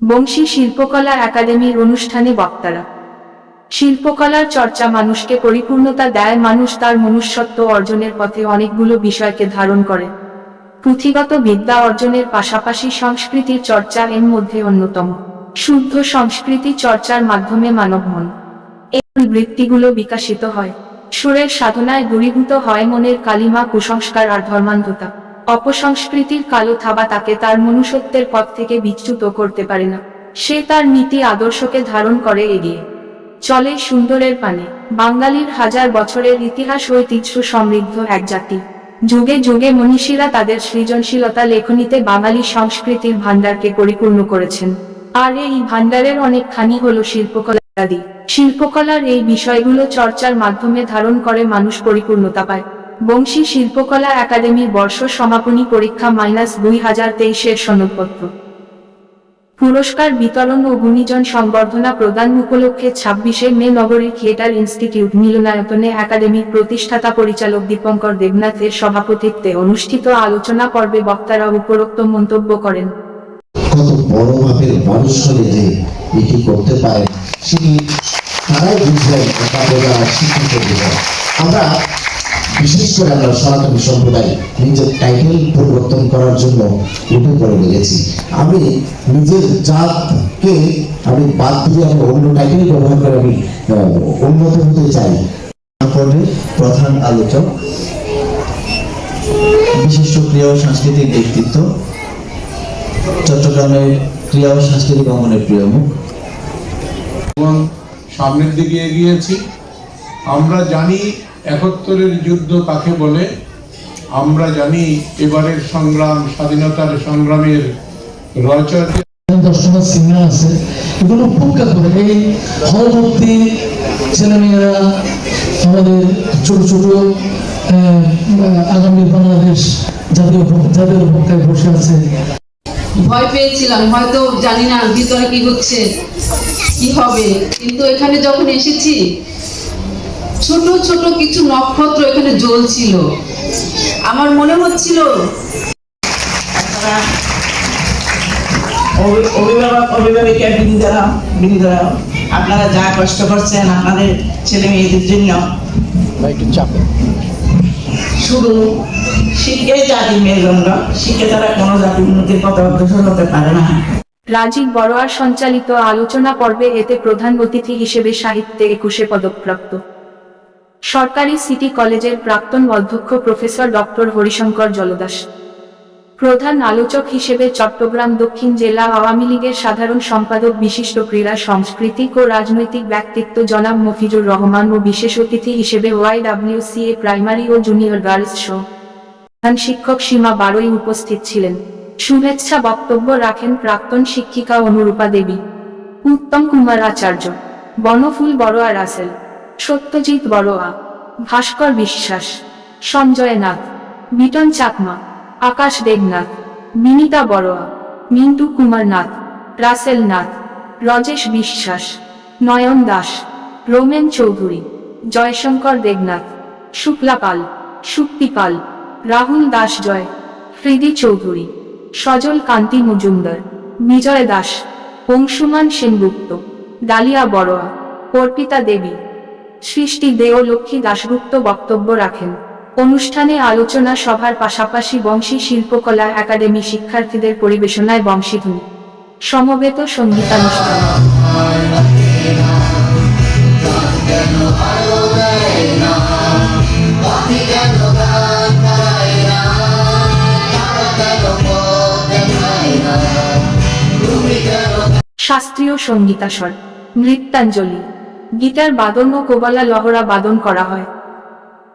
বংশী শিল্পকলা একাডেমির অনুষ্ঠানে বক্তারা। শিল্পকলার চর্চা মানুষকে পরিপূর্ণতা দেয়, মানুষ তার মনুষ্যত্ব অর্জনের পথে অনেকগুলো বিষয়কে ধারণ করে। পুঁথিগত বিদ্যা অর্জনের পাশাপাশি সংস্কৃতির চর্চা এর মধ্যে অন্যতম। শুদ্ধ সংস্কৃতি চর্চার মাধ্যমে মানব মন এই বৃত্তিগুলো বিকাশিত হয়। সুরের সাধনায় দূরীভূত হয় মনের কালিমা, কুসংস্কার আর ধর্মান্ধতা। অপসংস্কৃতির কালো থাবা তাকে তার মনুষ্যত্বের পথ থেকে বিচ্যুত করতে পারে না। সে তার নীতি আদর্শকে ধারণ করে এগিয়ে চলে সুন্দরের পানে। বাঙালির হাজার বছরের ইতিহাস ঐতিহ্য সমৃদ্ধ এক জাতি। যুগে যুগে মনীষীরা তাদের সৃজনশীলতা লেখনীতে বাঙালি সংস্কৃতির ভাণ্ডারকে পরিপূর্ণ করেছেন। আর এই ভাণ্ডারের অনেকখানি হলো শিল্পকলা শিল্পকলার এই বিষয়গুলো চর্চার মাধ্যমে ধারণ করে মানুষ পরিপূর্ণতা পায়। বংশী শিল্পকলা একাডেমির বর্ষ সমাপনী পরীক্ষা মাইনাস দুই হাজার তেইশের সনদপত্র। পুরস্কার বিতরণ ও গুণীজন সংবর্ধনা প্রদান উপলক্ষে ছাব্বিশে মে নগরীর থিয়েটার ইনস্টিটিউট মিলনায়তনে একাডেমির প্রতিষ্ঠাতা পরিচালক দীপঙ্কর দেবনাথের সভাপতিত্বে অনুষ্ঠিত আলোচনা পর্বে বক্তারা উপরোক্ত মন্তব্য করেন। কত বড় মাপের যে এটি করতে সেটি তারাই বুঝলেন আমরা করে আমরা সম্প্রদায় নিজের টাইটেল পরিবর্তন করার জন্য উঠে পড়ে লেগেছি আমি নিজের জাতকে আমি বাদ দিয়ে আমি অন্য টাইটেল ব্যবহার করে আমি উন্নত হতে চাই। প্রধান আলোচক, বিশিষ্ট ক্রিয়া ও সাংস্কৃতিক ব্যক্তিত্ব, চট্টগ্রামের ক্রিয়া ও সাংস্কৃতিক অঙ্গনের প্রিয় মুখ। এবং সামনের দিকে এগিয়েছি। আমরা জানি একাত্তরের যুদ্ধ কাকে বলে? আমরা জানি এবারের সংগ্রাম স্বাধীনতার সংগ্রামের রচনা দর্শনা সিনেমা আছে। এগুলো করে। এই ছেলেমেয়েরা আমাদের ছোট ছোট আগামী বাংলাদেশ জাতীয় জাতীয় পক্ষায় বসে আছে। ভয় পেয়েছিলাম হয়তো জানি না ভিতরে কি হচ্ছে কি হবে। কিন্তু এখানে যখন এসেছি ছোট ছোট কিছু নক্ষত্র এখানে জ্বলছিল। আমার মনে হচ্ছিল অভিভাবক অভিভাবিকা বৃন্দরা বৃন্দরা আপনারা যা কষ্ট করছেন আপনাদের ছেলে মেয়েদের জন্য। শুধু শিখে মেরুদণ্ড শিখে তারা কোনো জাতি উন্নতির পথে অগ্রসর হতে পারে না। রাজীব বড়োয়ার সঞ্চালিত আলোচনা পর্বে এতে প্রধান অতিথি হিসেবে সাহিত্যে একুশে পদক পদকপ্রাপ্ত। সরকারি সিটি কলেজের প্রাক্তন অধ্যক্ষ প্রফেসর ডক্টর হরিশঙ্কর জলদাস। প্রধান আলোচক হিসেবে চট্টগ্রাম দক্ষিণ জেলা আওয়ামী লীগের সাধারণ সম্পাদক বিশিষ্ট ক্রীড়া, সাংস্কৃতিক ও রাজনৈতিক ব্যক্তিত্ব জনাব মফিজুর রহমান ও বিশেষ অতিথি হিসেবে ওয়াইডাব্লিউসিএ প্রাইমারি ও জুনিয়র গার্লস শো। প্রধান শিক্ষক সীমা বারোই উপস্থিত ছিলেন। শুভেচ্ছা বক্তব্য রাখেন প্রাক্তন শিক্ষিকা অনুরূপা দেবী। উত্তম কুমার আচার্য বনফুল বড়োয়া রাসেল। সত্যজিৎ বড়োয়া, ভাস্কর বিশ্বাস সঞ্জয় নাথ মিটন চাকমা, আকাশ দেবনাথ, মিনিতা বড়োয়া, মিন্টু কুমার নাথ রাসেল নাথ, রজেশ বিশ্বাস, নয়ন দাস, রোমেন চৌধুরী, জয়শঙ্কর দেবনাথ, শুক্লা পাল শুক্তি পাল, রাহুল দাস জয়, হৃদি চৌধুরী, সজল কান্তি মজুমদার, বিজয় দাস অংশুমান সেনগুপ্ত, ডালিয়া বড়োয়া, অর্পিতা দেবী সৃষ্টি দেও লক্ষ্মী দাশগুপ্ত বক্তব্য রাখেন। অনুষ্ঠানে আলোচনা সভার পাশাপাশি বংশী শিল্পকলা একাডেমি শিক্ষার্থীদের পরিবেশনায় বংশীধ্বনি সমবেত সঙ্গীতানুষ্ঠান। শাস্ত্রীয় সঙ্গীতাস্বর। নৃত্যাঞ্জলি। গীতার বাদন ও কোবালা লহরা বাদন করা হয়।